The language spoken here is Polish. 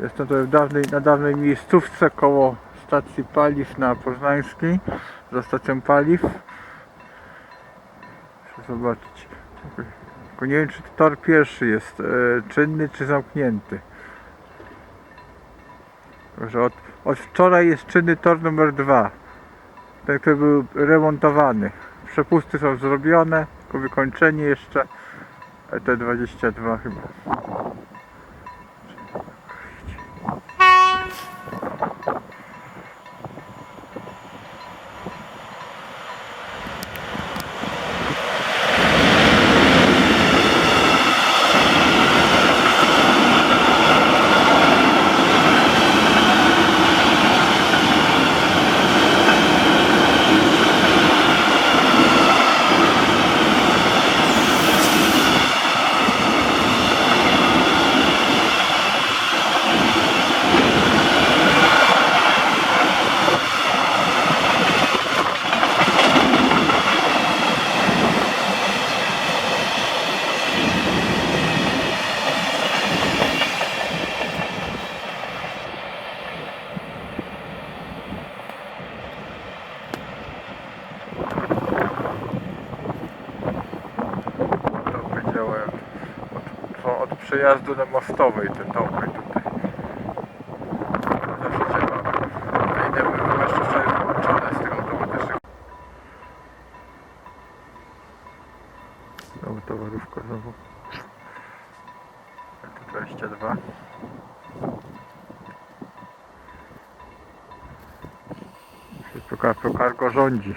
Jestem tutaj w dawnej, na dawnej miejscówce koło stacji paliw na Poznańskiej, za stacją paliw. Muszę zobaczyć. Tylko nie wiem, czy tor pierwszy jest e, czynny, czy zamknięty. Od, od wczoraj jest czynny tor numer dwa. Ten, który był remontowany. Przepusty są zrobione, tylko wykończenie jeszcze. E, T22 chyba. To powiedziałem od, to od przejazdu na mostowej te domy tutaj. Zawsze działały. A inne były jeszcze wyłączone z tego automatycznego. Znowu towarówka znowu. Tu 22. Procar- Procargo rządzi.